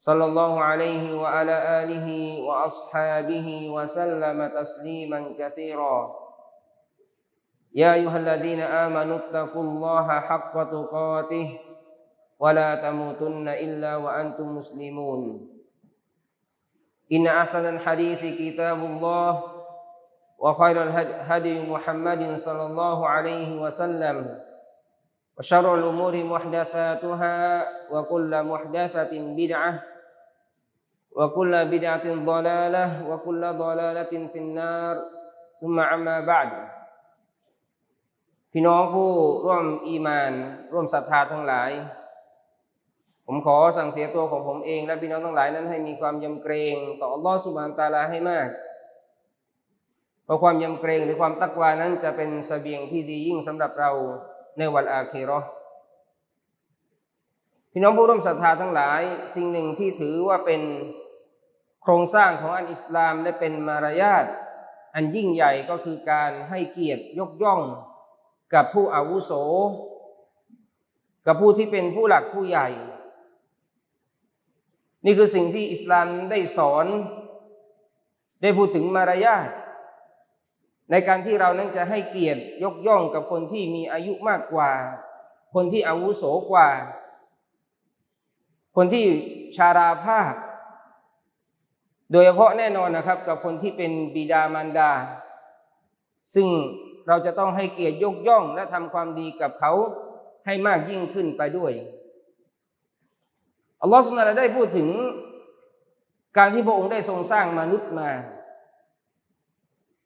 صلى الله عليه وعلى آله وأصحابه وسلم تسليما كثيرا. يا أيها الذين آمنوا اتقوا الله حق تقاته ولا تموتن إلا وأنتم مسلمون. إن أحسن الحديث كتاب الله وخير الهدي محمد صلى الله عليه وسلم وشر الأمور محدثاتها وكل محدثة بدعة وكل بدعة ضلالة وكل ضلالة في النار ثم عما بعد พี่น้องผู้ร่วมอีมาน ร่วมศรัทธาทั้งหลาย ผมขอสั่งเสียตัวของผมเอง และพี่น้องทั้งหลายนั้นให้มีความยำเกรง ต่ออัลลอฮฺสุบฮานตะอาลาให้มาก เพราะความยำเกรงหรือความตักวานั้นจะเป็นเสบียงที่ดียิ่งสำหรับเราในวันอาคีเราะห์ พี่น้องผู้ร่วมศรัทธาทั้งหลาย สิ่งหนึ่งที่ถือว่าเป็นโครงสร้างของอันอิสลามและเป็นมารยาทอันยิ่งใหญ่ก็คือการให้เกียรติยกย่องกับผู้อาวุโส กับผู้ที่เป็นผู้หลักผู้ใหญ่ นี่คือสิ่งที่อิสลามได้สอน ได้พูดถึงมารยาทในการที่เรานั้นจะให้เกียรติยกย่องกับคนที่มีอายุมากกว่า คนที่อาวุโสกว่า คนที่ชาราภาพ โดยเฉพาะแน่นอนนะครับ กับคนที่เป็นบิดามารดา ซึ่งเราจะต้องให้เกียรติยกย่องและทำความดีกับเขาให้มากยิ่งขึ้นไปด้วยอัลลอฮฺสุลตานได้พูดถึงการที่พระองค์ได้ทรงสร้างมนุษย์มา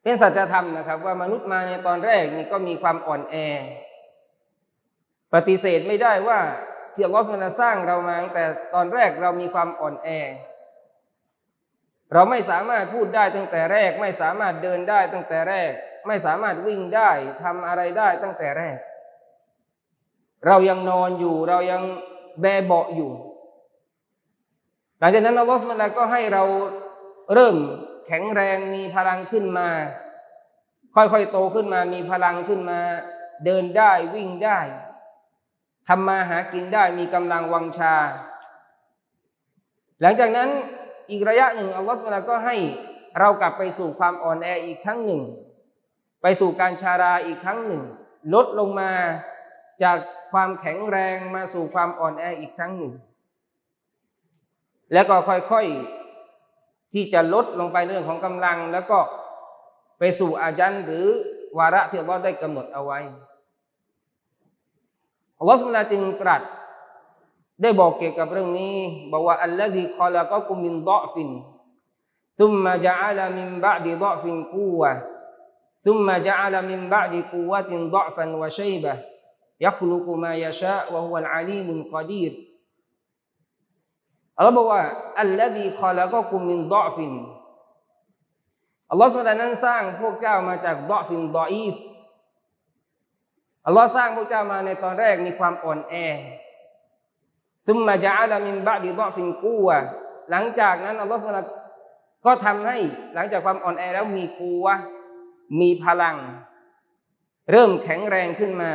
เป็นสัจธรรมนะครับ ว่ามนุษย์มาในตอนแรกนี่ก็มีความอ่อนแอ ปฏิเสธไม่ได้ว่า ที่อัลลอฮฺสุลตานสร้างเรามาตั้งแต่ตอนแรกเรามีความอ่อนแอ เราไม่สามารถพูดได้ตั้งแต่แรก ไม่สามารถเดินได้ตั้งแต่แรก ไม่สามารถวิ่งได้ทำอะไรได้ตั้งแต่แรก เรายังนอนอยู่ เรายังแบเบาะอยู่ หลังจากนั้นอัลลอฮฺสุลานก็ให้เราเริ่มแข็งแรงมีพลังขึ้นมา ค่อยๆโตขึ้นมามีพลังขึ้นมา เดินได้วิ่งได้ ทำมาหากินได้มีกำลังวังชา หลังจากนั้นอีกระยะหนึ่งอัลลอฮฺสุลตานก็ให้เรากลับไปสู่ความอ่อนแออีกครั้งหนึ่ง ไปสู่การชาราอีกครั้งหนึ่ง ลดลงมาจากความแข็งแรงมาสู่ความอ่อนแออีกครั้งหนึ่ง แล้วก็ค่อยๆที่จะลดลงไปเรื่องของกำลัง แล้วก็ไปสู่อาจันหรือวาระที่อัลลอฮ์ได้กำหนดเอาไว้ อัลลอฮ์สุลตานจึงตรัส ได้บอกเกี่ยวกับเรื่องนี้บอกว่าอัลลอฮีคอลก็กุมินดอฟินซุมมาจะอัลมินบะดีดอฟินกูวะซุมมาจะอัลมินบะดีกูวะตินดอฟันวะชัยบะยัคลุกุมายาชะวะฮุวัลอาลีมุลกอดีรอัลลอฮ์บอกว่าอัลลอฮีคอลก็กุมินดอฟินอัลลอฮ์สุลตานนั้นสร้างพวกเจ้ามาจากดอฟินดออีฟ อัลลอฮ์สร้างพวกเจ้ามาในตอนแรกมีความอ่อนแอซุมมาจะอัลมินบะดีดอฟินกูวะหลังจากนั้นอัลลอฮฺก็ทำให้หลังจากความอ่อนแอแล้วมีกูวะมีพลัง เริ่มแข็งแรงขึ้นมา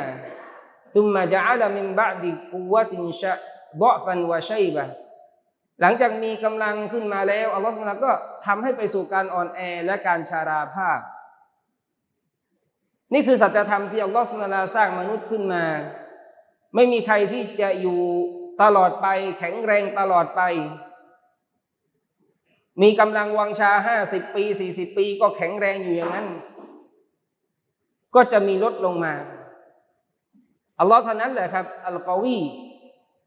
ซุมมาจะอัลมินบะดีกูวะตินชะดอฟันวะชัยบะหลังจากมีกำลังขึ้นมาแล้วอัลลอฮฺก็ทำให้ไปสู่การอ่อนแอและการชาราภาพ นี่คือสัจธรรมที่อัลลอฮฺสุลตาสร้างมนุษย์ขึ้นมา ไม่มีใครที่จะอยู่ตลอดไป แข็งแรงตลอดไป มีกำลังวังชาห้าสิบปีสี่สิบปี ก็แข็งแรงอยู่อย่างนั้น ก็จะมีลดลงมาอัลลอฮ์เท่านั้นแหละครับอัลกอวี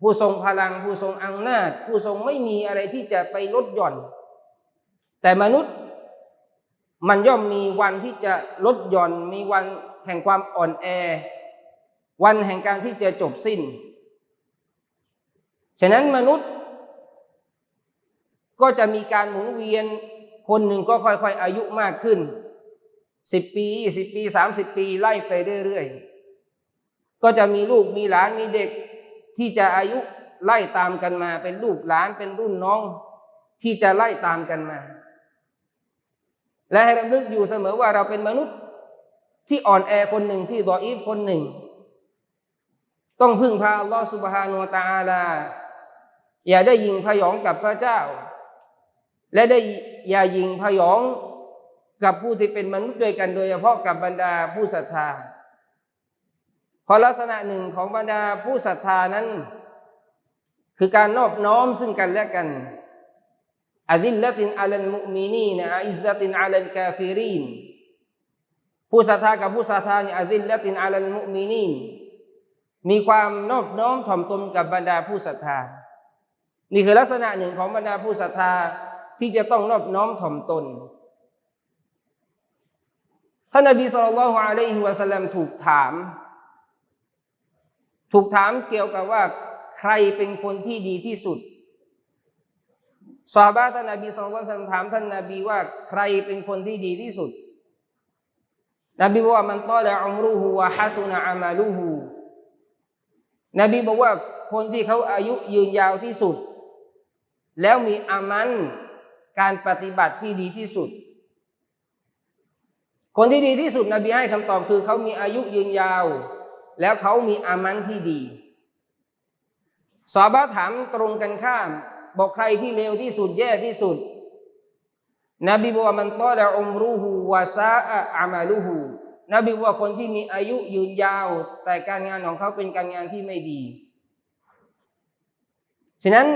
ผู้ทรงพลัง ผู้ทรงอำนาจ ผู้ทรงไม่มีอะไรที่จะไปลดหย่อน แต่มนุษย์ มันย่อมมีวันที่จะลดหย่อน มีวันแห่งความอ่อนแอ วันแห่งการที่จะจบสิ้น ฉะนั้นมนุษย์ ก็จะมีการหมุนเวียน คนหนึ่งก็ค่อยๆอายุมากขึ้นสิบปียี่สิบปีสามสิบปีไล่ไปเรื่อยๆ ก็จะมีลูกมีหลานมีเด็กที่จะอายุไล่ตามกันมา เป็นลูกหลานเป็นรุ่นน้อง ที่จะไล่ตามกันมา และให้รำลึกอยู่เสมอว่าเราเป็นมนุษย์ที่อ่อนแอคนหนึ่งที่ดออีฟคนหนึ่ง ต้องพึ่งพาอัลลอฮฺสุบฮานุวะตาลา อย่าได้ยิงพยองกับพระเจ้า และได้อย่ายิงพยองกับผู้ที่เป็นมนุษย์ด้วยกันโดยเฉพาะกับบรรดาผู้ศรัทธาเพราะลักษณะหนึ่งของบรรดาผู้ศรัทธานั้น คือการนอบน้อมซึ่งกันและกัน อาดิลลตินอัลมุมินีนอิซตินอัลกาฟิรีนผู้ศรัทธากับผู้ศรัทธาเนี่ยอาดิลละตินอัลมุมินีนมีความนอบน้อมถ่อมตนกับบรรดาผู้ศรัทธา นี่คือลักษณะหนึ่งของบรรดาผู้ศรัทธาที่จะต้องนอบน้อมถ่อมตนท่านนบีสุลต่านลห์อะลัยฮิวะสัลลัมถูกถาม ถูกถามเกี่ยวกับว่าใครเป็นคนที่ดีที่สุด สาบาท่านนบีสุลต่านถามท่านนบีว่าใครเป็นคนที่ดีที่สุด นบีบอกว่ามันตอละอุมรุฮูวะฮัสุนะอามาลูฮูนบีบอกว่าคนที่เขาอายุยืนยาวที่สุด แล้วมีอามันการปฏิบัติที่ดีที่สุด คนที่ดีที่สุด นบีให้คำตอบคือเขามีอายุยืนยาว แล้วเขามีอามันที่ดีสาบาถามตรงกันข้าม บอกใครที่เลวที่สุดแย่ที่สุด นบีบอกว่ามันตอละอุมรูฮูวาซาอะอามาลูฮูนบีบอกว่าคนที่มีอายุยืนยาว แต่การงานของเขาเป็นการงานที่ไม่ดี ฉะนั้น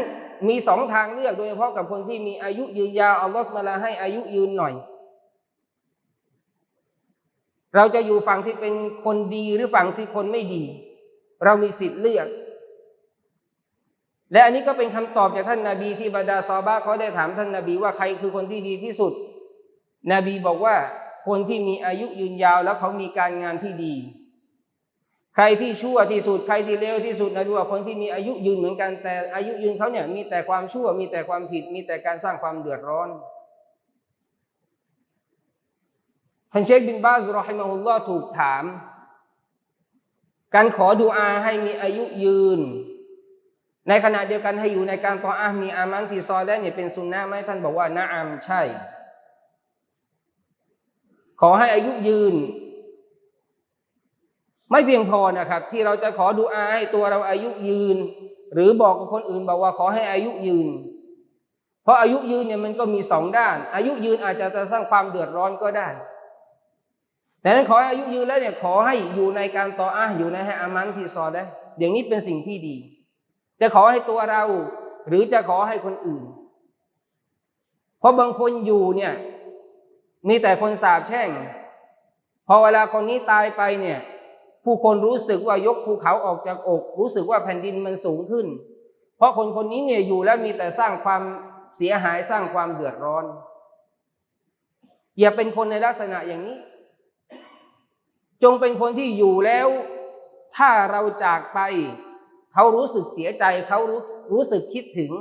มีสองทางเลือกโดยเฉพาะกับคนที่มีอายุยืนยาวอัลลอฮฺมาลาให้อายุยืนหน่อย เราจะอยู่ฝั่งที่เป็นคนดีหรือฝั่งที่คนไม่ดี เรามีสิทธิ์เลือก และอันนี้ก็เป็นคำตอบจากท่านนาบีที่บรรดาซอบาเขาได้ถามท่านนาบีว่าใครคือคนที่ดีที่สุด นบีบอกว่าคนที่มีอายุยืนยาวแล้วเขามีการงานที่ดี ใครที่ชั่วที่สุดใครที่เลวที่สุดนะดูว่าคนที่มีอายุยืนเหมือนกันแต่อายุยืนเขาเนี่ยมีแต่ความชั่ว มีแต่ความผิด มีแต่การสร้างความเดือดร้อนท่านเชคบินบาซรอฮิมาฮุลลอถูกถาม การขอดุอาให้มีอายุยืน ในขณะเดียวกันให้อยู่ในการต่ออามีอามันที่ซอและเนี่ยเป็นสุนนะไหมท่านบอกว่านะอามใช่ ขอให้อายุยืน ไม่เพียงพอนะครับ ที่เราจะขอดุอาให้ตัวเราอายุยืน หรือบอกกับคนอื่นบอกว่าขอให้อายุยืน เพราะอายุยืนเนี่ยมันก็มีสองด้าน อายุยืนอาจจะสร้างความเดือดร้อนก็ได้แต่นั้นขอให้อายุยืนแล้วเนี่ยขอให้อยู่ในการต่ออาอยู่ในให้อามันที่ซอได้อย่างนี้เป็นสิ่งที่ดี จะขอให้ตัวเรา หรือจะขอให้คนอื่น เพราะบางคนอยู่เนี่ย มีแต่คนสาบแช่ง พอเวลาคนนี้ตายไปเนี่ย ผู้คนรู้สึกว่ายกภูเขาออกจากอก รู้สึกว่าแผ่นดินมันสูงขึ้น เพราะคนคนนี้เนี่ยอยู่แล้วมีแต่สร้างความเสียหายสร้างความเดือดร้อน อย่าเป็นคนในลักษณะอย่างนี้ จงเป็นคนที่อยู่แล้ว ถ้าเราจากไป เขารู้สึกเสียใจเขารู้รู้สึกคิดถึง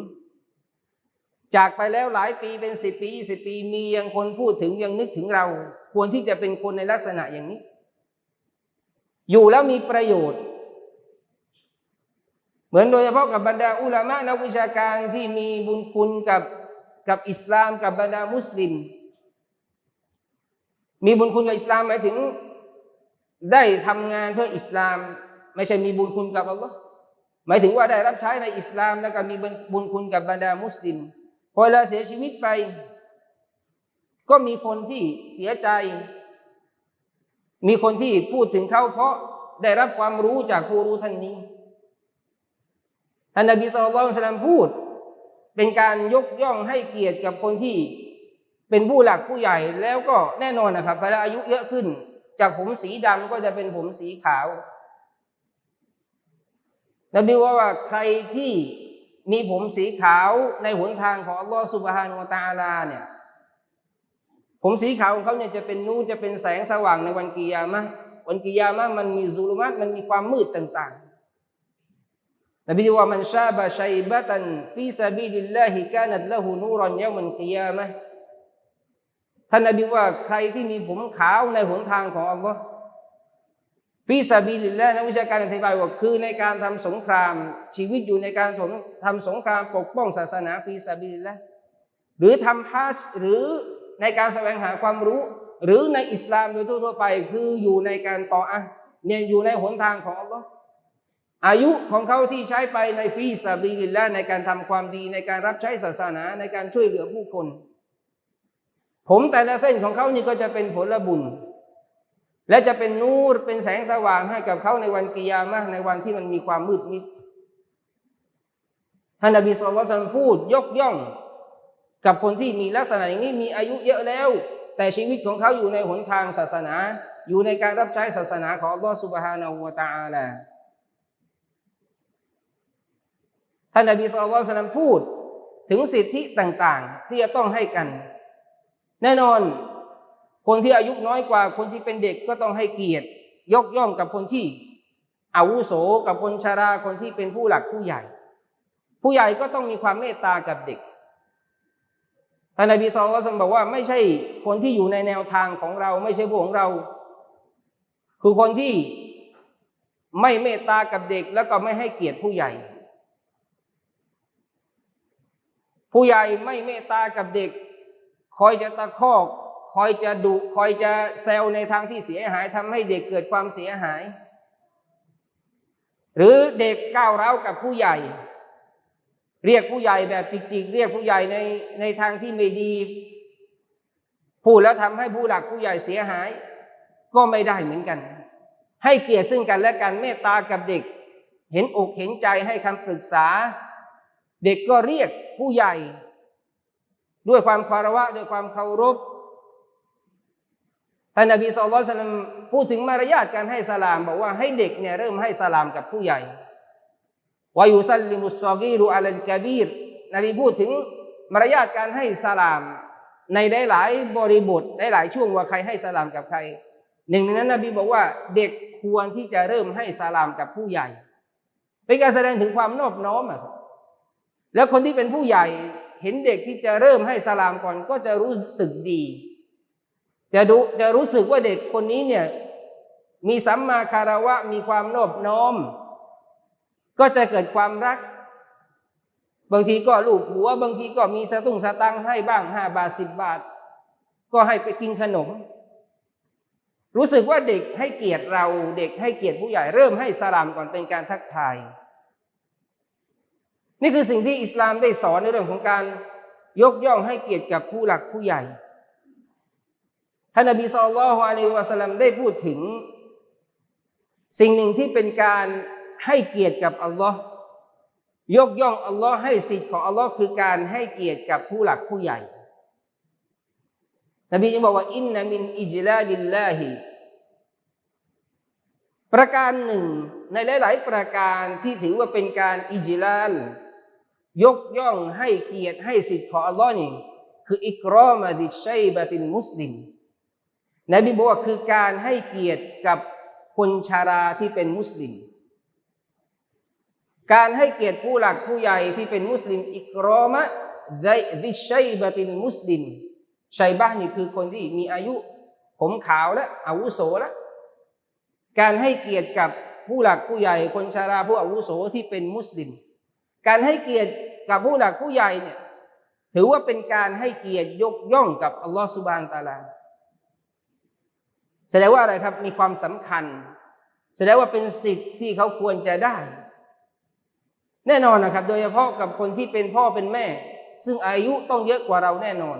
จากไปแล้วหลายปีเป็นสิบปียี่สิบปีมียังคนพูดถึงยังนึกถึงเรา ควรที่จะเป็นคนในลักษณะอย่างนี้ อยู่แล้วมีประโยชน์ เหมือนโดยเฉพาะกับบรรดาอุลามะนักวิชาการที่มีบุญคุณกับกับอิสลามกับบรรดามุสลิม มีบุญคุณกับอิสลามหมายถึงได้ทำงานเพื่ออิสลาม ไม่ใช่มีบุญคุณกับอัลลอฮ์ หมายถึงว่าได้รับใช้ในอิสลามแล้วก็มีบุญคุณกับบรรดามุสลิมพอเวลาเสียชีวิตไป ก็มีคนที่เสียใจ มีคนที่พูดถึงเขาเพราะได้รับความรู้จากผู้รู้ท่านนี้ท่านนบีสุลต่านพูด เป็นการยกย่องให้เกียรติกับคนที่เป็นผู้หลักผู้ใหญ่แล้วก็แน่นอนนะครับเวลาอายุเยอะขึ้น จากผมสีดำก็จะเป็นผมสีขาว นบีว่าว่าใครที่มีผมสีขาวในหนทางของอัลลอฮฺสุบฮานุตาลาเนี่ย ผมสีขาวของเขาเนี่ยจะเป็นนูจะเป็นแสงสว่างในวันกิยามะวันกิยามะมันมีซุลุมัตมันมีความมืดต่างๆนบีว่ามันชาบะชัยบะตันฟีซาบิลิลลาฮิกานัดละหูนูรันยามันกิยามะท่านนบีว่าใครที่มีผมขาวในหนทางของอัลลอฮ์ ฟีซาบิลิลและนักวิชาการอธิบายว่าคือในการทำสงคราม ชีวิตอยู่ในการทำสงครามปกป้องศาสนาฟีซาบิลิลและหรือทำฮัจหรือในการแสวงหาความรู้ หรือในอิสลามโดยทั่วไป คืออยู่ในการต่ออะเนี่ยอยู่ในหนทางของอัลลอฮ์อายุของเขาที่ใช้ไปในฟีซาบิลิลและในการทำความดีในการรับใช้ศาสนาในการช่วยเหลือผู้คน ผมแต่ละเส้นของเขานี่ก็จะเป็นผลบุญ และจะเป็นนูรเป็นแสงสว่างให้กับเขาในวันกิยามะในวันที่มันมีความมืดมิดท่านนบีสุลต่านพูดยกย่อง กับคนที่มีลักษณะอย่างนี้มีอายุเยอะแล้ว แต่ชีวิตของเขาอยู่ในหนทางศาสนา อยู่ในการรับใช้ศาสนาของอัลลอฮฺสุบฮานาอูวะตาอาลาท่านนบีสุลต่านพูดถึงสิทธิต่าง ๆ ที่จะต้องให้กัน แน่นอน คนที่อายุน้อยกว่า คนที่เป็นเด็กก็ต้องให้เกียรติ ยกย่องกับคนที่อาวุโสกับคนชาราคนที่เป็นผู้หลักผู้ใหญ่ ผู้ใหญ่ก็ต้องมีความเมตตากับเด็กท่านนบีซอลล์บอกว่าไม่ใช่คนที่อยู่ในแนวทางของเรา ไม่ใช่พวกของเรา คือคนที่ไม่เมตตากับเด็กแล้วก็ไม่ให้เกียรติผู้ใหญ่ ผู้ใหญ่ไม่เมตตากับเด็ก คอยจะตะคอก คอยจะดุคอยจะแซวในทางที่เสียหายทำให้เด็กเกิดความเสียหาย หรือเด็กก้าวร้าวกับผู้ใหญ่ เรียกผู้ใหญ่แบบจิกๆเรียกผู้ใหญ่ในในทางที่ไม่ดี พูดแล้วทำให้ผู้หลักผู้ใหญ่เสียหาย ก็ไม่ได้เหมือนกัน ให้เกียรติซึ่งกันและกันเมตตากับเด็ก เห็นอกเห็นใจให้คำปรึกษา เด็กก็เรียกผู้ใหญ่ ด้วยความคารวะด้วยความเคารพ ท่านนบีสุลต่านพูดถึงมารยาทการให้สลาม บอกว่าให้เด็กเนี่ยเริ่มให้สลามกับผู้ใหญ่วายุซัลลิมุสซอกีรุอัลกบีรนบีพูดถึงมารยาทการให้สลาม ในหลายบริบทได้หลายช่วงว่าใครให้สลามกับใคร หนึ่งในนั้นนบีบอกว่าเด็กควรที่จะเริ่มให้สลามกับผู้ใหญ่ เป็นการแสดงถึงความนอบน้อมอะแล้วคนที่เป็นผู้ใหญ่เห็นเด็กที่จะเริ่มให้สลามก่อนก็จะรู้สึกดี จะดูจะรู้สึกว่าเด็กคนนี้เนี่ยมีสัมมาคารวะมีความโนบน้อม ก็จะเกิดความรัก บางทีก็ลูกหัว บางทีก็มีสตุ้งสตังให้บ้างห้าบาทสิบบาท ก็ให้ไปกินขนม รู้สึกว่าเด็กให้เกียรติเรา เด็กให้เกียรติผู้ใหญ่เริ่มให้สลามก่อนเป็นการทักทาย นี่คือสิ่งที่อิสลามได้สอนในเรื่องของการยกย่องให้เกียรติกับผู้หลักผู้ใหญ่ ท่านนบีสุลต่านละฮ์อะลัยวะสัลลัมได้พูดถึง สิ่งหนึ่งที่เป็นการให้เกียรติกับอัลลอฮ์ยกย่องอัลลอฮ์ให้สิทธิ์ของอัลลอฮ์คือการให้เกียรติกับผู้หลักผู้ใหญ่นบีจึงบอกว่าอินนามินอิจลาดิลลาฮิประการหนึ่งในหลาย ๆ ประการที่ถือว่าเป็นการอิจลาลยกย่องให้เกียรติให้สิทธิ์ของอัลลอฮ์นี่คืออิกรอมาดิชัยบะตินมุสลิม นบีบอกว่าคือการให้เกียรติกับคนชาราที่เป็นมุสลิม การให้เกียรติผู้หลักผู้ใหญ่ที่เป็นมุสลิม อิกรอมะไดดิชัยบะตินมุสลิมชัยบะนี่คือคนที่มีอายุ ผมขาวและอาวุโสแล้วการให้เกียรติกับผู้หลักผู้ใหญ่ คนชาราผู้อาวุโสที่เป็นมุสลิม การให้เกียรติกับผู้หลักผู้ใหญ่เนี่ยถือว่าเป็นการให้เกียรติยกย่องกับอัลลอฮฺสุบานตาลา แสดงว่าอะไรครับมีความสำคัญ แสดงว่าเป็นสิทธิ์ที่เขาควรจะได้ แน่นอนนะครับ โดยเฉพาะกับคนที่เป็นพ่อเป็นแม่ ซึ่งอายุต้องเยอะกว่าเราแน่นอน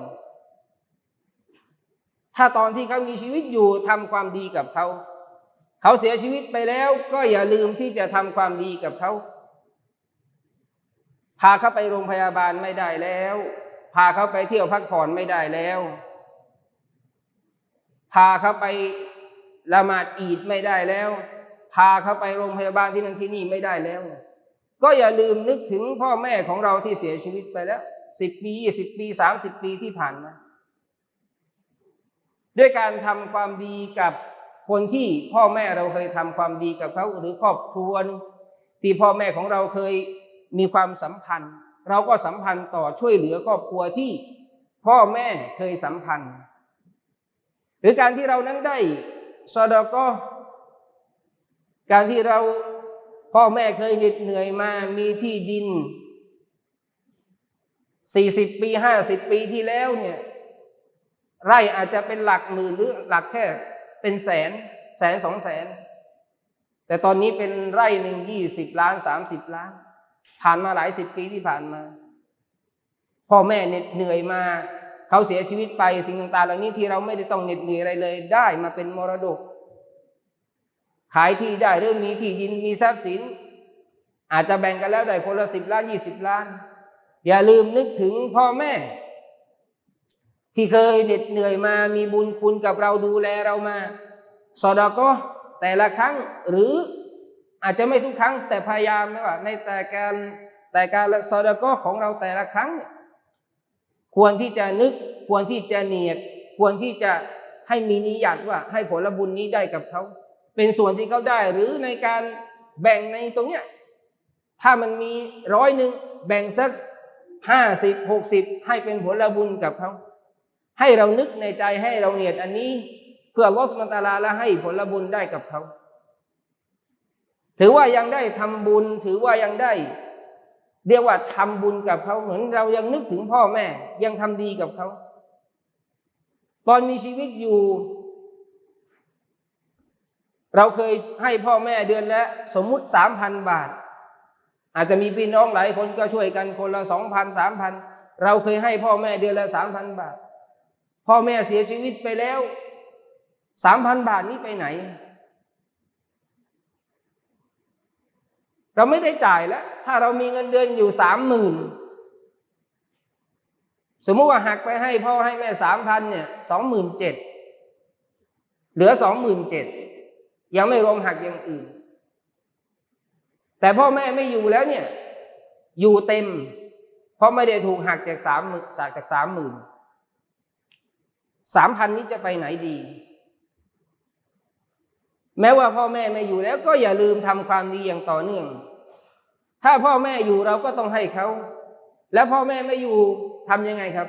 ถ้าตอนที่เขามีชีวิตอยู่ทำความดีกับเขา เขาเสียชีวิตไปแล้ว ก็อย่าลืมที่จะทำความดีกับเขาพาเขาไปโรงพยาบาลไม่ได้แล้ว พาเขาไปเที่ยวพักผ่อนไม่ได้แล้ว พาเขาไปละหมาดอีดไม่ได้แล้ว พาเขาไปโรงพยาบาลที่นั่นที่นี่ไม่ได้แล้ว ก็อย่าลืมนึกถึงพ่อแม่ของเราที่เสียชีวิตไปแล้วสิบปียี่สิบปีสามสิบปีที่ผ่านมาด้วยการทำความดีกับคนที่พ่อแม่เราเคยทำความดีกับเขาหรือครอบครัวนึงที่พ่อแม่ของเราเคยมีความสัมพันธ์ เราก็สัมพันธ์ต่อช่วยเหลือครอบครัวที่พ่อแม่เคยสัมพันธ์ หรือการที่เรานั้นได้ซอดาก็การที่เราพ่อแม่เคยเหน็ดเหนื่อยมามีที่ดินสี่สิบปีห้าสิบปีที่แล้วเนี่ยไร่อาจจะเป็นหลักหมื่นหรือหลักแค่เป็นแสนแสนสองแสน แต่ตอนนี้เป็นไร่หนึ่งยี่สิบล้านสามสิบล้าน ผ่านมาหลายสิบปีที่ผ่านมา พ่อแม่เหน็ดเหนื่อยมา เขาเสียชีวิตไปสิ่งต่างๆ เหล่านี้ที่เราไม่ได้ต้องเหน็ดเหนื่อยอะไรเลย ได้มาเป็นมรดก ขายที่ได้เริ่มมีที่ดินมีทรัพย์สิน อาจจะแบ่งกันแล้วได้คนละสิบล้านยี่สิบล้าน อย่าลืมนึกถึงพ่อแม่ ที่เคยเหน็ดเหนื่อยมามีบุญคุณกับเราดูแลเรามาสอดก็แต่ละครั้งหรืออาจจะไม่ทุกครั้งแต่พยายามนะว่าในแต่การแต่การสอดก็ของเราแต่ละครั้งเนี่ย ควรที่จะนึก ควรที่จะเนียด ควรที่จะให้มีนิยาตว่า ให้ผลบุญนี้ได้กับเขา เป็นส่วนที่เขาได้หรือในการแบ่งในตรงเนี้ยถ้ามันมีร้อยหนึ่งแบ่งสักห้าสิบหกสิบให้เป็นผลบุญกับเขาให้เรานึกในใจให้เราเนียดอันนี้ เพื่อลอสมันตาลาและให้ผลบุญได้กับเขา ถือว่ายังได้ทำบุญ ถือว่ายังได้ เรียกว่าทำบุญกับเขาเหมือนเรายังนึกถึงพ่อแม่ ยังทำดีกับเขา ตอนมีชีวิตอยู่ เราเคยให้พ่อแม่เดือนละสมมุติสามพันบาท อาจจะมีพี่น้องหลายคนก็ช่วยกันคนละสองพันสามพันเราเคยให้พ่อแม่เดือนละสามพันบาท พ่อแม่เสียชีวิตไปแล้วสามพันบาทนี้ไปไหน เราไม่ได้จ่ายแล้ว ถ้าเรามีเงินเดือนอยู่สามหมื่นสมมติว่าหักไปให้พ่อให้แม่สามพันเนี่ยสองหมื่นเจ็ดเหลือสองหมื่นเจ็ดยังไม่รวมหักอย่างอื่น แต่พ่อแม่ไม่อยู่แล้วเนี่ย อยู่เต็ม เพราะไม่ได้ถูกหักจากสามหมื่นจากสามหมื่นสามพันนี้จะไปไหนดี แม้ว่าพ่อแม่ไม่อยู่แล้วก็อย่าลืมทำความดีอย่างต่อเนื่อง ถ้าพ่อแม่อยู่เราก็ต้องให้เขา แล้วพ่อแม่ไม่อยู่ทำยังไงครับ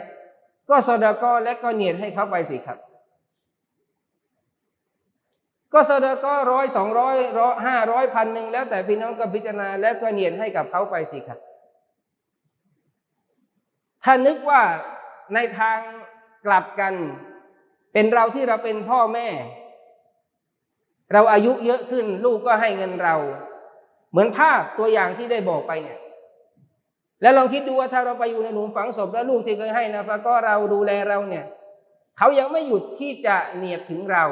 ก็สดาก็และก็เนียดให้เขาไปสิครับ ก็สดาก็ร้อยสองร้อยร้อยห้าร้อยพันหนึ่งแล้วแต่พี่น้องก็พิจารณาแล้วก็เนียดให้กับเขาไปสิครับ ถ้านึกว่าในทางกลับกัน เป็นเราที่เราเป็นพ่อแม่ เราอายุเยอะขึ้น ลูกก็ให้เงินเรา เหมือนภาพตัวอย่างที่ได้บอกไปเนี่ยแล้วลองคิดดูว่าถ้าเราไปอยู่ในหลุมฝังศพแล้วลูกที่เคยให้นะฟะก็เราดูแลเราเนี่ยเขายังไม่หยุดที่จะเนียบถึงเรา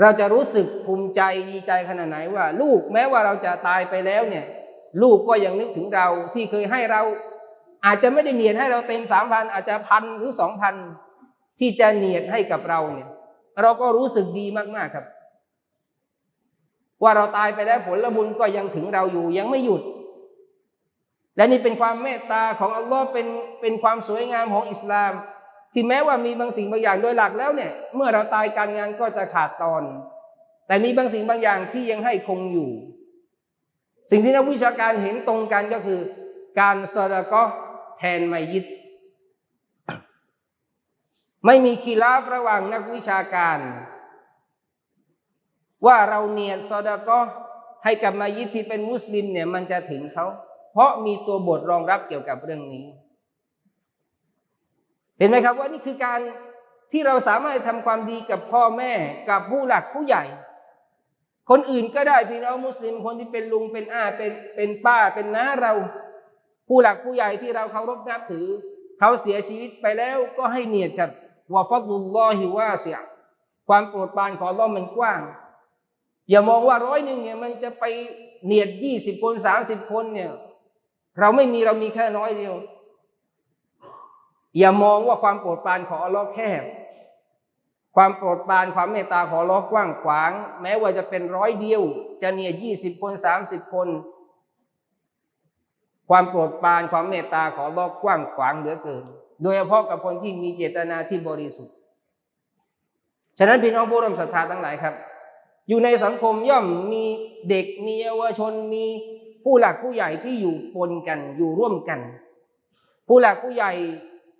เราจะรู้สึกภูมิใจดีใจขนาดไหนว่า ลูกแม้ว่าเราจะตายไปแล้วเนี่ย ลูกก็ยังนึกถึงเราที่เคยให้เรา อาจจะไม่ได้เนียดให้เราเต็มสามพันอาจจะพันหรือสองพันที่จะเนียดให้กับเราเนี่ย เราก็รู้สึกดีมากๆครับ ว่าเราตายไปแล้วผลบุญก็ยังถึงเราอยู่ยังไม่หยุด และนี่เป็นความเมตตาของอัลลอฮ์เป็นเป็นความสวยงามของอิสลาม ที่แม้ว่ามีบางสิ่งบางอย่างโดยหลักแล้วเนี่ย เมื่อเราตายการงานก็จะขาดตอน แต่มีบางสิ่งบางอย่างที่ยังให้คงอยู่ สิ่งที่นักวิชาการเห็นตรงกันก็คือ การสดก็แทนไมยิดไม่มีคีราฟระหว่างนักวิชาการ ว่าเราเนียดซอดาก็ให้กับมายิดที่เป็นมุสลิมเนี่ยมันจะถึงเขา เพราะมีตัวบทรองรับเกี่ยวกับเรื่องนี้ เห็นไหมครับว่านี่คือการที่เราสามารถทำความดีกับพ่อแม่กับผู้หลักผู้ใหญ่ คนอื่นก็ได้พี่น้องมุสลิมคนที่เป็นลุงเป็นอาเป็นเป็นป้าเป็นน้าเรา ผู้หลักผู้ใหญ่ที่เราเคารพนับถือ เขาเสียชีวิตไปแล้วก็ให้เนียดครับว่าฟัดุลลอฮิวาเสียความโปรดปรานของอัลลอฮ์มันกว้าง อย่ามองว่าร้อยหนึ่งเนี่ยมันจะไปเนียดยี่สิบคนสามสิบคนเนี่ย เราไม่มีเรามีแค่น้อยเดียว อย่ามองว่าความโปรดปรานของอัลลอฮ์แคบความโปรดปรานความเมตตาของอัลลอฮ์กว้างขวาง แม้ว่าจะเป็นร้อยเดียว จะเนียดยี่สิบคนสามสิบคน ความโปรดปรานความเมตตาของอัลลอฮ์กว้างขวางเหลือเกิน โดยเฉพาะกับคนที่มีเจตนาที่บริสุทธิ์ฉะนั้นพี่น้องผู้ร่วมศรัทธาทั้งหลายครับ อยู่ในสังคมย่อมมีเด็กมีเยาวชนมีผู้หลักผู้ใหญ่ที่อยู่ปนกันอยู่ร่วมกัน ผู้หลักผู้ใหญ่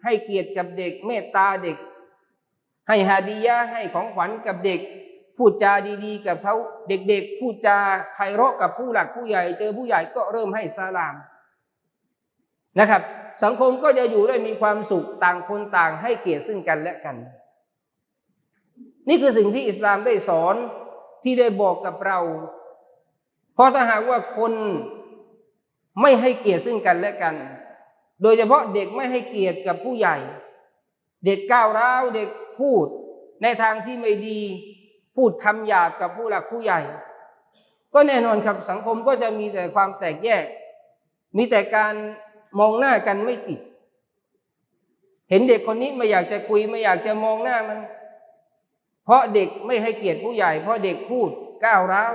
ให้เกียรติกับเด็กเมตตาเด็ก ให้ฮาดียะให้ของขวัญกับเด็ก พูดจาดีๆ กับเขาเด็กๆ พูดจาไพเราะกับผู้หลักผู้ใหญ่ เจอผู้ใหญ่ก็เริ่มให้สลามนะครับ สังคมก็จะอยู่ได้มีความสุขต่างคนต่างให้เกียรติซึ่งกันและกัน นี่คือสิ่งที่อิสลามได้สอน ที่ได้บอกกับเรา เพราะถ้าหากว่าคนไม่ให้เกียรติซึ่งกันและกัน โดยเฉพาะเด็กไม่ให้เกียรติกับผู้ใหญ่ เด็กก้าวร้าวเด็กพูด ในทางที่ไม่ดี พูดคำหยาบกับผู้หลักผู้ใหญ่ ก็แน่นอนครับสังคมก็จะมีแต่ความแตกแยก มีแต่การมองหน้ากันไม่ติด เห็นเด็กคนนี้ไม่อยากจะคุยไม่อยากจะมองหน้ามัน เพราะเด็กไม่ให้เกียรติผู้ใหญ่ เพราะเด็กพูดก้าวร้าว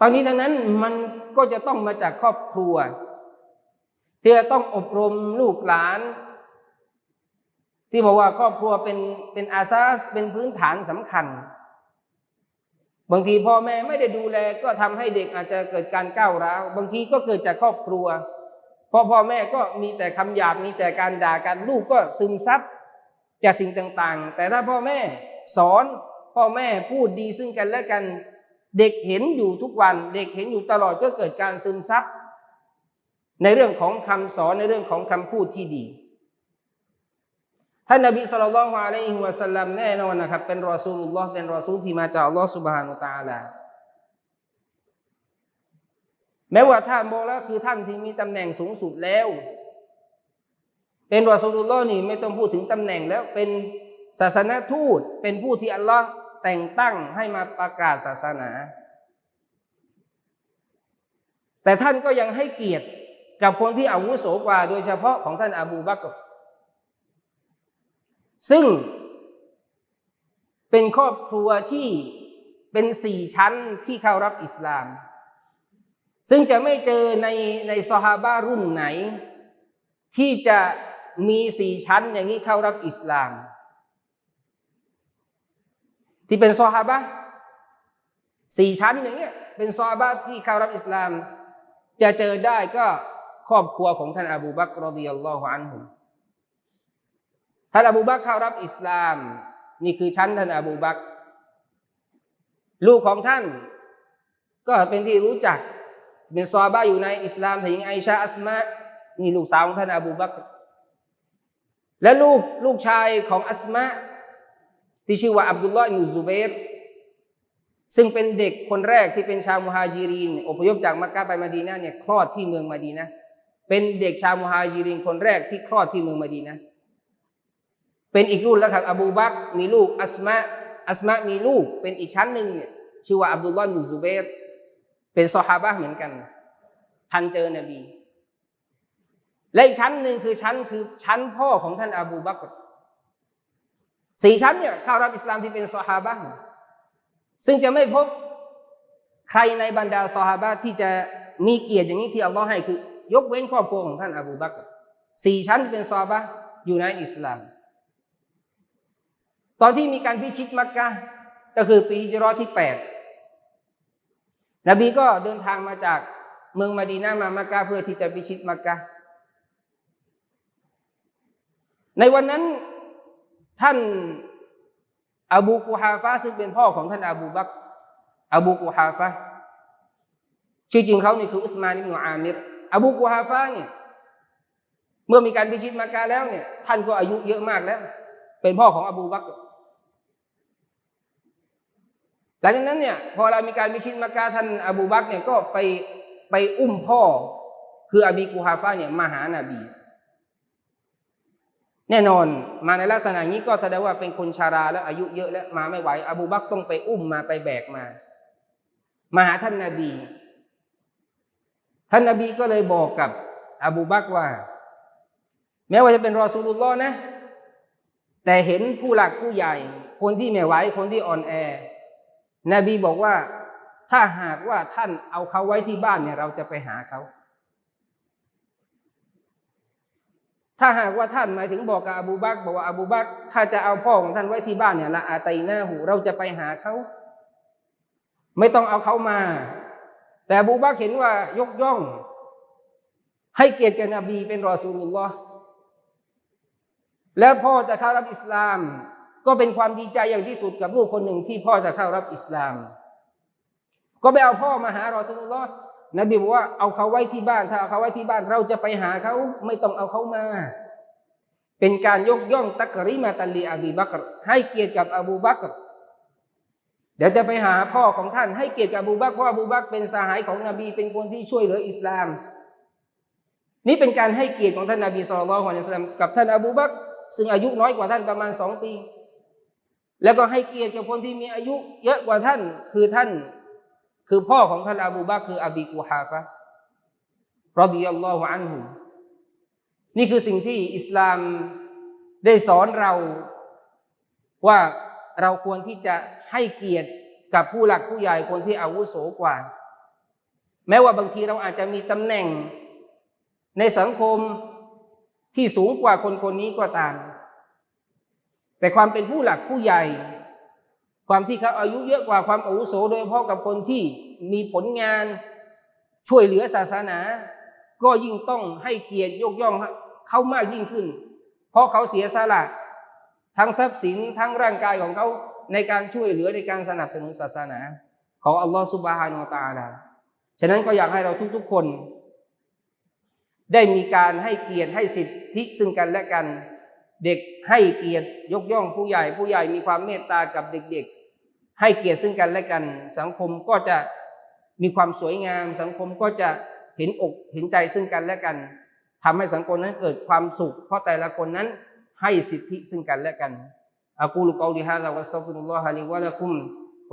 ตอนนี้ทั้งนั้นมันก็จะต้องมาจากครอบครัวที่จะต้องอบรมลูกหลาน ที่บอกว่าครอบครัวเป็นเป็นอาซาสเป็นพื้นฐานสำคัญ บางทีพ่อแม่ไม่ได้ดูแล ก็ทำให้เด็กอาจจะเกิดการก้าวร้าว บางทีก็เกิดจากครอบครัวเพราะพ่อแม่ก็มีแต่คำหยาบมีแต่การด่ากันลูกก็ซึมซับ จากสิ่งต่างๆ แต่ถ้าพ่อแม่สอนพ่อแม่พูดดีซึ่งกันและกันเด็กเห็นอยู่ทุกวัน เด็กเห็นอยู่ตลอดก็เกิดการซึมซับในเรื่องของคำสอนในเรื่องของคำพูดที่ดีท่านนบีสุลต่านอะลัยฮิวะสัลลัมแน่นอนนะครับ เป็นรอซูลุลลอฮ์เป็นรอซูลที่มาจากอัลลอฮ์สุบฮานุตาลาแม้ว่าท่านบอกแล้วคือท่านที่มีตำแหน่งสูงสุดแล้ว เป็นรอซูลุลลอฮ์นี่ไม่ต้องพูดถึงตำแหน่งแล้วเป็นศาสนาทูตเป็นผู้ที่อัลลอฮ์แต่งตั้งให้มาประกาศศาสนา แต่ท่านก็ยังให้เกียรติกับคนที่อาวุโสกว่า โดยเฉพาะของท่านอบูบักรซึ่งเป็นครอบครัวที่เป็นสี่ชั้นที่เข้ารับอิสลาม ซึ่งจะไม่เจอในในซอฮาบะรุ่นไหน ที่จะ มีสี่ชั้นอย่างนี้เข้ารับอิสลาม ที่เป็นซอฮาบะสี่ชั้นอย่างเงี้ยเป็นซอฮาบะที่เข้ารับอิสลาม จะเจอได้ก็ครอบครัวของท่านอบูบักรอดิยัลลอฮุอันฮุท่านอบูบักเข้ารับอิสลาม นี่คือชั้นท่านอบูบักลูกของท่าน ก็เป็นที่รู้จักเป็นซอบ้าอยู่ในอิสลามถึงไอชาอัสมานี่ลูกสาวของท่านอบูบัก และลูกลูกชายของอัสมาที่ชื่อว่าอับดุลลอฮ์อิบนุซุเบรซึ่งเป็นเด็กคนแรกที่เป็นชาวมุฮาจิรินอพยพจากมักกะไปมาดีนะเนี่ยคลอดที่เมืองมาดีนะเป็นเด็กชาวมุฮาจิรินคนแรกที่คลอดที่เมืองมาดีนะเป็นอีกรุ่นแล้วครับอบูบักมีลูกอัสมาอัสมามีลูกเป็นอีกชั้นหนึ่งเนี่ยชื่อว่าอับดุลลอฮ์อิบนุซุเบรเป็นซอฮาบะเหมือนกัน ทันเจอนบี และอีกชั้นหนึ่งคือชั้นคือชั้นพ่อของท่านอบูบักรสี่ชั้นเนี่ยเข้ารับอิสลามที่เป็นซอฮาบะซึ่งจะไม่พบใครในบรรดาซอฮาบะที่จะมีเกียรติอย่างนี้ที่อัลลอฮ์ให้คือยกเว้นครอบครัวของท่านอบูบักรสี่ชั้นที่เป็นซอฮาบะอยู่ในอิสลาม ตอนที่มีการพิชิตมักกะก็คือปีฮิจรอที่แปดนบีก็เดินทางมาจากเมืองมาดีนามามักกะเพื่อที่จะพิชิตมักกะ ในวันนั้นท่านอบูกูฮาฟาซึ่งเป็นพ่อของท่านอบูบักอบูกูฮาฟาชื่อจริงเขานี่คืออุสมานิบนอามิรอบูกูฮาฟาเนี่ยเมื่อมีการพิชิตมักกะแล้วเนี่ย ท่านก็อายุเยอะมากแล้ว เป็นพ่อของอบูบักหลังจากนั้นเนี่ยพอเรามีการพิชิตมักกะท่านอบูบักเนี่ยก็ไปไปอุ้มพ่อ คืออบีกูฮาฟาเนี่ยมาหานาบี แน่นอนมาในลักษณะนี้ก็แสดงว่าเป็นคนชาราแล้วอายุเยอะแล้วมาไม่ไหว อบูบักต้องไปอุ้มมาไปแบกมา มาหาท่านนาบี ท่านนาบีก็เลยบอกกับ อบูบักว่า แม้ว่าจะเป็นรอซูลุลลอฮ์นะ แต่เห็นผู้หลักผู้ใหญ่ คนที่ไม่ไหวคนที่อ่อนแอ นบีบอกว่าถ้าหากว่าท่านเอาเขาไว้ที่บ้านเนี่ย เราจะไปหาเขา ถ้าหากว่าท่านหมายถึงบอกกับอบูบักบอกว่าอบูบักถ้าจะเอาพ่อของท่านไว้ที่บ้านเนี่ยละอาตัยหน้าหูเราจะไปหาเขา ไม่ต้องเอาเขามา แต่อบูบักเห็นว่ายกย่อง ให้เกียรติแก่นบีเป็นรอซูลุลลอฮ์แล้วพ่อจะเข้ารับอิสลาม ก็เป็นความดีใจอย่างที่สุดกับลูกคนหนึ่งที่พ่อจะเข้ารับอิสลาม ก็ไปเอาพ่อมาหารอสูลุลลอฮ์ นบีบอกว่าเอาเขาไว้ที่บ้านถ้าเอาเขาไว้ที่บ้านเราจะไปหาเขาไม่ต้องเอาเขามา เป็นการยกย่องตักริมาตัลลีอบีบักรให้เกียรติกับอบูบักรเดี๋ยวจะไปหาพ่อของท่านให้เกียรติกับอบูบักรเพราะอบูบักรเป็นสหายของนบีเป็นคนที่ช่วยเหลืออิสลาม นี่เป็นการให้เกียรติของท่านนบีสุลต่านของอิสลามกับท่านอบูบักรซึ่งอายุน้อยกว่าท่านประมาณสองปี แล้วก็ให้เกียรติกับคนที่มีอายุ เยอะกว่าท่านคือท่าน คือพ่อของท่านอบูบักคืออบีกูฮาฟะรอดิยัลลอฮุอันฮุนี่คือสิ่งที่อิสลามได้สอนเราว่าเราควรที่จะให้เกียรติกับผู้หลักผู้ใหญ่คนที่อาวุโสกว่า แม้ว่าบางทีเราอาจจะมีตำแหน่งในสังคมที่สูงกว่าคนคนนี้ก็ตาม แต่ความเป็นผู้หลักผู้ใหญ่ ความที่เขาอายุเยอะกว่าความอาวุโสโดยเฉพาะกับคนที่มีผลงานช่วยเหลือศาสนา ก็ยิ่งต้องให้เกียรติยกย่องเขามากยิ่งขึ้น เพราะเขาเสียสละทั้งทรัพย์สินทั้งร่างกายของเขาในการช่วยเหลือในการสนับสนุนศาสนา ของอัลลอฮฺสุบฮานาตาลาฉะนั้นก็อยากให้เราทุกๆคน ได้มีการให้เกียรติให้สิทธิซึ่งกันและกัน เด็กให้เกียรติยกย่องผู้ใหญ่ผู้ใหญ่มีความเมตตากับเด็กๆ ให้เกียรติซึ่งกันและกันสังคมก็จะมีความสวยงาม สังคมก็จะเห็นอกเห็นใจซึ่งกันและกันทำให้สังคมนั้นเกิดความสุข เพราะแต่ละคนนั้นให้สิทธิซึ่งกันและกันอากูลุกอลิฮะลาวัสตัฟุลลอฮะลิวะลักุม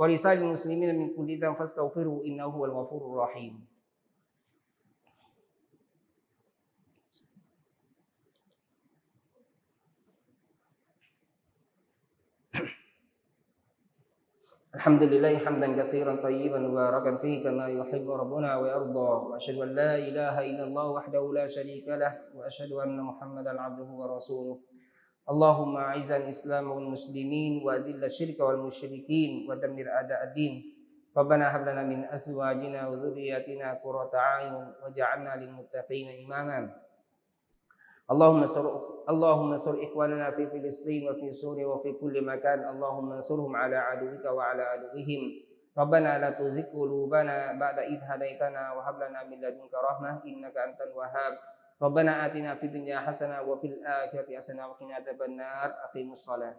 วะลิซาลิมุสลิมินมินคุลิดัมฟัสตัฟิรุอินนะฮูวัลกอฟูรุรรฮีม الحمد لله حمدا كثيرا طيبا مباركا فيه كما يحب ربنا ويرضى وأشهد أن لا إله إلا الله وحده لا شريك له وأشهد أن محمدا عبده ورسوله. اللهم أعز الإسلام والمسلمين وأذل الشرك والمشركين ودمر أعداء الدين. ربنا هب لنا من أزواجنا وذرياتنا قرة اعين واجعلنا للمتقين إماما. اللهم انصر اللهم انصر إخواننا في فلسطين وفي سوريا وفي كل مكان. اللهم انصرهم على عدوك وعلى عدوهم. ربنا لا تزغ قلوبنا بعد إذ هديتنا وهب لنا من لدنك رحمة إنك أنت الوهاب. ربنا آتنا في الدنيا حسنة وفي الآخرة حسنة وقنا عذاب النار. أقيموا الصلاة.